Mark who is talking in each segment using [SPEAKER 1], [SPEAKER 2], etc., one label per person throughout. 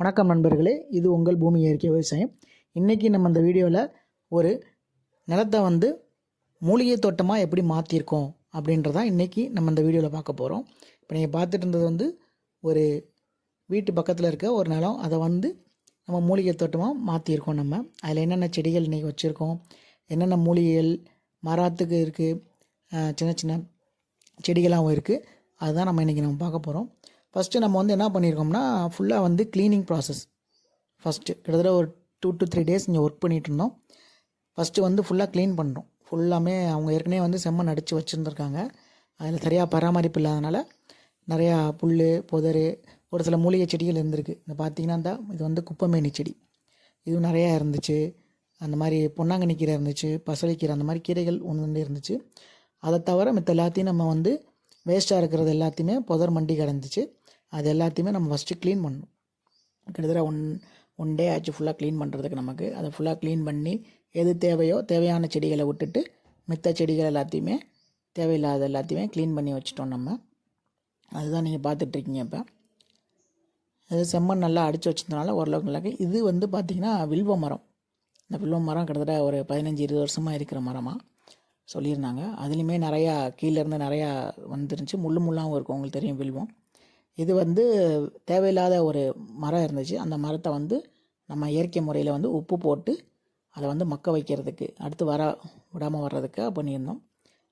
[SPEAKER 1] வணக்கம் நண்பர்களே இது உங்கள் பூமி இயற்கை விவசாயம். இன்றைக்கி நம்ம இந்த வீடியோவில் ஒரு நிலத்தை வந்து மூலிகை தோட்டமாக எப்படி மாற்றிருக்கோம் அப்படின்றதான் இன்றைக்கி நம்ம இந்த வீடியோவில் பார்க்க போகிறோம் இப்போ நீங்கள் பார்த்துட்டு இருந்தது வந்து ஒரு வீட்டு பக்கத்தில் இருக்க ஒரு நிலம் அதை வந்து நம்ம மூலிகை தோட்டமாக மாற்றிருக்கோம் நம்ம. அதில் என்னென்ன செடிகள் இன்றைக்கி வச்சுருக்கோம் என்னென்ன மூலிகைகள் மரத்துக்கு இருக்குது சின்ன சின்ன செடிகளாகவும் இருக்குது அதுதான் நம்ம இன்றைக்கி நம்ம பார்க்க போகிறோம் ஃபஸ்ட்டு நம்ம வந்து என்ன பண்ணியிருக்கோம்னா ஃபுல்லாக வந்து க்ளீனிங் ப்ராசஸ் ஃபஸ்ட்டு கிட்டத்தட்ட ஒரு டூ டு த்ரீ டேஸ் இங்கே ஒர்க் பண்ணிகிட்டு இருந்தோம். ஃபஸ்ட்டு வந்து ஃபுல்லாக க்ளீன் பண்ணுறோம் ஃபுல்லாமே அவங்க ஏற்கனவே வந்து செம்மண் அடித்து வச்சுருந்துருக்காங்க. அதில் சரியாக பராமரிப்பு இல்லாதனால நிறையா புல் புதர் ஒரு சில மூலிகை செடிகள் இருந்திருக்கு. இந்த பார்த்தீங்கன்னா இந்த இது வந்து குப்பைமேனி செடி. இதுவும் நிறையா இருந்துச்சு. அந்த மாதிரி பொன்னாங்கண்ணி கீரை இருந்துச்சு பசலைக்கீரை அந்த மாதிரி கீரைகள் ஒன்று ரெண்டு இருந்துச்சு. அதை தவிர மற்ற எல்லாத்தையும் நம்ம வந்து வேஸ்ட்டாக இருக்கிறது எல்லாத்தையுமே புதர் மண்டி கிடந்துச்சு. அது எல்லாத்தையுமே நம்ம ஃபஸ்ட்டு க்ளீன் பண்ணணும். கிட்டத்தட்ட ஒன் ஒன் டே ஆச்சு ஃபுல்லாக க்ளீன் பண்ணுறதுக்கு நமக்கு. அதை ஃபுல்லாக க்ளீன் பண்ணி எது தேவையோ தேவையான செடிகளை விட்டுட்டு மித்த செடிகள் எல்லாத்தையுமே தேவையில்லாத எல்லாத்தையுமே க்ளீன் பண்ணி வச்சிட்டோம் நம்ம. அதுதான் நீங்கள் பார்த்துட்ருக்கீங்க இப்போ. அது செம்மண் நல்லா அடித்து வச்சதுனால ஓரளவுக்கு நல்லா இது வந்து பார்த்திங்கன்னா வில்வ மரம். இந்த வில்வ மரம் கிட்டத்தட்ட ஒரு பதினஞ்சு இருபது வருஷமாக இருக்கிற மரமாக சொல்லியிருந்தாங்க. அதுலேயுமே நிறையா கீழேருந்து நிறையா வந்துருந்துச்சு. முள்ளு முள்ளாகவும் இருக்கும் உங்களுக்கு தெரியும் வில்வம். இது வந்து தேவையில்லாத ஒரு மரம் இருந்துச்சு. அந்த மரத்தை வந்து நம்ம இயற்கை முறையில் வந்து உப்பு போட்டு அதை வந்து மக்க வைக்கிறதுக்கு அடுத்து வர விடாமல் வர்றதுக்காக பண்ணியிருந்தோம்.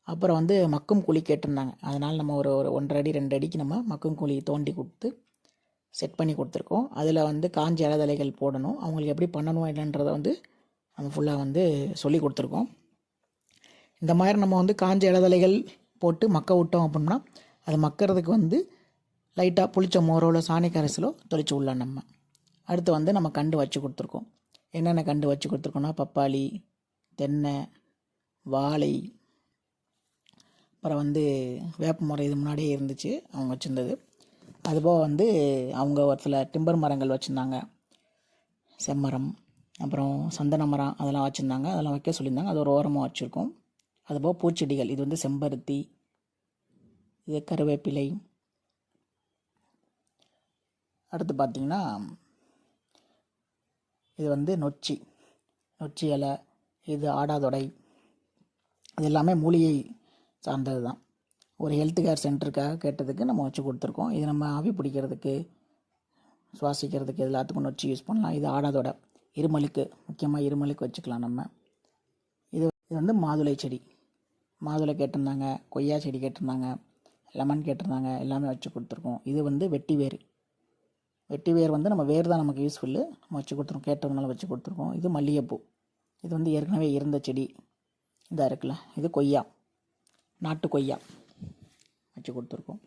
[SPEAKER 1] அப்புறம் வந்து மக்கும் குழி கேட்டிருந்தாங்க. அதனால் நம்ம ஒரு ஒரு ஒன்றரை அடி ரெண்டு அடிக்கு நம்ம மக்கும் குழி தோண்டி கொடுத்து செட் பண்ணி கொடுத்துருக்கோம். அதில் வந்து காஞ்ச இலதலைகள் போடணும். அவங்களுக்கு எப்படி பண்ணணும் என்னன்றதை வந்து நம்ம ஃபுல்லாக வந்து சொல்லி கொடுத்துருக்கோம். இந்த மாதிரி நம்ம வந்து காஞ்ச இலதலைகள் போட்டு மக்க விட்டோம் அப்படின்னா அது மக்கிறதுக்கு வந்து லைட்டாக புளித்த மோரோவில் சாணி கரைசலோ தொளிச்சு விடலாம் நம்ம. அடுத்து வந்து நம்ம கண்டு வச்சு கொடுத்துருக்கோம். என்னென்ன கண்டு வச்சு கொடுத்துருக்கோம்னா பப்பாளி தென்னை வாழை. அப்புறம் வந்து வேப்ப மரம் இது முன்னாடியே இருந்துச்சு அவங்க வச்சுருந்தது. அதுபோக வந்து அவங்க ஒரு சில டிம்பர் மரங்கள் வச்சுருந்தாங்க. செம்மரம் அப்புறம் சந்தன மரம் அதெல்லாம் வச்சுருந்தாங்க. அதெல்லாம் வைக்க சொல்லியிருந்தாங்க. அது ஒரு ஓரமாக வச்சுருக்கோம். அதுபோக பூச்செடிகள் இது வந்து செம்பருத்தி இது கருவேப்பிலை அடுத்து பார்த்திங்கன்னா இது வந்து நொச்சி. நொச்சி இலை இது ஆடாதொடை இது எல்லாமே மூலிகை சார்ந்தது தான். ஒரு ஹெல்த் கேர் சென்டருக்காக கேட்டதுக்கு நம்ம வச்சு கொடுத்துருக்கோம். இது நம்ம ஆவி பிடிக்கிறதுக்கு சுவாசிக்கிறதுக்கு எல்லாத்துக்கும் நொச்சி யூஸ் பண்ணலாம். இது ஆடாதொடை இருமலுக்கு முக்கியமாக இருமலுக்கு வச்சுக்கலாம் நம்ம. இது இது வந்து மாதுளை செடி. மாதுளை கேட்டிருந்தாங்க கொய்யா செடி கேட்டிருந்தாங்க லெமன் கேட்டிருந்தாங்க எல்லாமே வச்சு கொடுத்துருக்கோம். இது வந்து வெட்டி வேறு வெட்டி வேர் வந்து நம்ம வேர் தான் நமக்கு யூஸ்ஃபுல்லு நம்ம வச்சு கொடுத்துருக்கோம் கேட்டதுனால வச்சு கொடுத்துருக்கோம். இது மல்லிகைப்பூ. இது வந்து ஏற்கனவே இருந்த செடி. இதாக இருக்குல்ல இது கொய்யா. நாட்டு கொய்யா. வச்சு கொடுத்துருக்கோம்.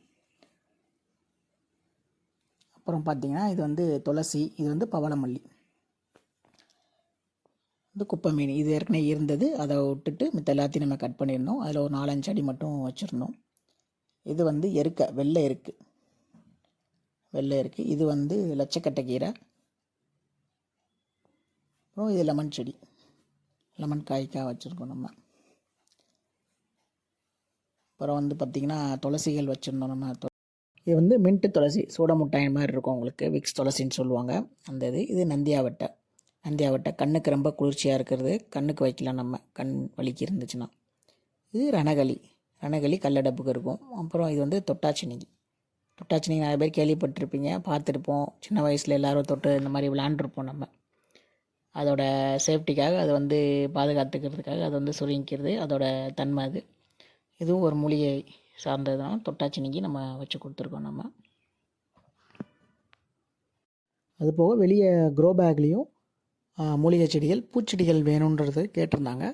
[SPEAKER 1] அப்புறம் பார்த்திங்கன்னா இது வந்து துளசி இது வந்து பவளமல்லி. இது குப்பை மீன். இது ஏற்கனவே இருந்தது. அதை விட்டுட்டு மித்த எல்லாத்தையும் நம்ம கட் பண்ணியிருந்தோம் அதில் ஒரு நாலஞ்சு அடி மட்டும் வச்சுருந்தோம் இது வந்து எருக்க வெள்ளை எருக்கு. வெள்ளை இருக்குது இது வந்து லட்சக்கட்டை கீரை. அப்புறம் இது லெமன் செடி. லெமன் காய்க்காக வச்சுருக்கோம் நம்ம. அப்புறம் வந்து பார்த்திங்கன்னா துளசிகள் வச்சுருந்தோம் நம்ம. இது வந்து மின்ட்டு துளசி சூடமுட்டாய் மாதிரி இருக்கும் உங்களுக்கு. விக்ஸ் துளசின்னு சொல்லுவாங்க. அந்த இது. இது நந்தியாவட்டை. நந்தியாவட்டை. கண்ணுக்கு ரொம்ப குளிர்ச்சியாக இருக்கிறது. கண்ணுக்கு வைக்கலாம் நம்ம. கண் வலிக்கு இருந்துச்சுன்னா. இது ரணகளி. ரணகளி கல்லடப்புக்கு இருக்கும். அப்புறம் இது வந்து தொட்டாச்சினிங்கி நீங்கள் நிறைய பேர் கேள்விப்பட்டிருப்பீங்க. பார்த்துருப்போம். சின்ன வயசில் எல்லாரும் தொட்டு இந்த மாதிரி விளாண்டுருப்போம் நம்ம. அதோட சேஃப்டிக்காக அது வந்து பாதுகாத்துக்கிறதுக்காக அது வந்து சுருங்கிக்கிறது அதோட தன்மை அது. இதுவும் ஒரு மூலிகை சார்ந்தது தான். தொட்டாச்சினிக்கு நம்ம வச்சு கொடுத்துருக்கோம் நம்ம. அது போக வெளியே க்ரோ பேக்லேயும் மூலிகை செடிகள் பூச்செடிகள் வேணுன்றது கேட்டிருந்தாங்க.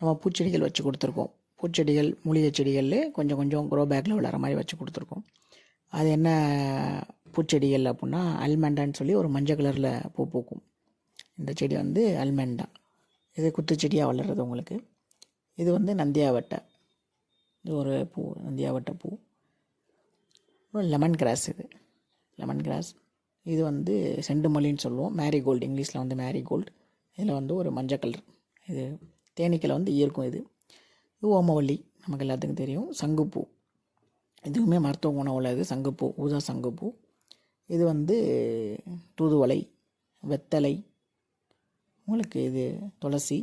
[SPEAKER 1] நம்ம பூச்செடிகள் வச்சு கொடுத்துருக்கோம். பூச்செடிகள் மூலிகை செடிகள்லேயே கொஞ்சம் கொஞ்சம் க்ரோ பேக்கில் விளாட்ற மாதிரி வச்சு கொடுத்துருக்கோம். அது என்ன பூச்செடிகள் அப்படின்னா அல்மெண்டான்னு சொல்லி ஒரு மஞ்சள் கலரில் பூ பூக்கும். இந்த செடி வந்து அல்மெண்டா. இது குத்துச்செடியாக வளர்றது உங்களுக்கு. இது வந்து நந்தியாவட்டை. இது ஒரு பூ நந்தியாவட்டை பூ. லெமன் கிராஸ் இது. லெமன் கிராஸ் இது வந்து செண்டுமல்லின்னு சொல்லுவோம். மேரிகோல்டு இங்கிலீஷில் வந்து மேரிகோல்டு இதில் வந்து ஒரு மஞ்சள் கலர். இது தேனீக்கில் வந்து ஈர்க்கும் இது. இது ஓமவல்லி. நமக்கு எல்லாத்துக்கும் தெரியும். சங்குப்பூ. இதுவுமே மருத்துவ உணவில் இது சங்குப்பூ ஊதா சங்குப்பூ இது வந்து தூதுவளை வெத்தலை உங்களுக்கு இது துளசி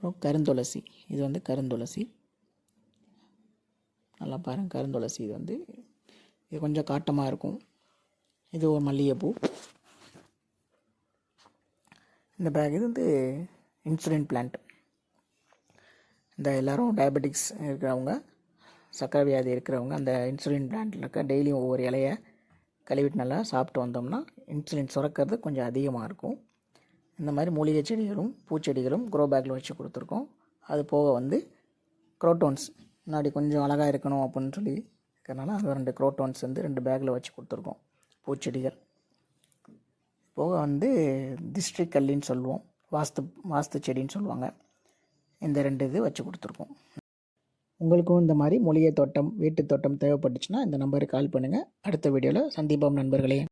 [SPEAKER 1] அப்புறம் கருந்துளசி. இது வந்து கருந்துளசி. நல்லா பாருங்கள் கருந்துளசி இது வந்து இது கொஞ்சம் காட்டமாக இருக்கும். இது ஒரு மல்லிகைப்பூ. இந்த பேக் இது வந்து இன்சுலின் பிளான்ட் இந்த எல்லோரும் டயபெட்டிக்ஸ் இருக்கிறவங்க சக்கரை வியாதி இருக்கிறவங்க அந்த இன்சுலின் பிளான்ட்டில் இருக்க டெய்லியும் ஒவ்வொரு இலையை கழுவிட்டு நல்லா சாப்பிட்டு வந்தோம்னா இன்சுலின் சுரக்கிறது கொஞ்சம் அதிகமாக இருக்கும். இந்த மாதிரி மூலிகை செடிகளும் பூச்செடிகளும் க்ரோ பேக்கில் வச்சு கொடுத்துருக்கோம். அது போக வந்து குரோட்டோன்ஸ் முன்னாடி கொஞ்சம் அழகாக இருக்கணும் அப்படின்னு சொல்லி இருக்கிறனால அது ரெண்டு குரோட்டோன்ஸ் வந்து ரெண்டு பேக்கில் வச்சு கொடுத்துருக்கோம் பூச்செடிகள். போக வந்து டிஸ்ட்ரிக் கல்லின்னு சொல்லுவோம். வாஸ்து வாஸ்து செடின்னு சொல்லுவாங்க. இந்த ரெண்டு இது வச்சு கொடுத்துருக்கோம். உங்களுக்கும் இந்த மாதிரி மூலிகை தோட்டம் வீட்டு தோட்டம் தேவைப்பட்டுச்சுன்னா இந்த நம்பருக்கு கால் பண்ணுங்கள் அடுத்த வீடியோவில் சந்திப்போம் நண்பர்களே.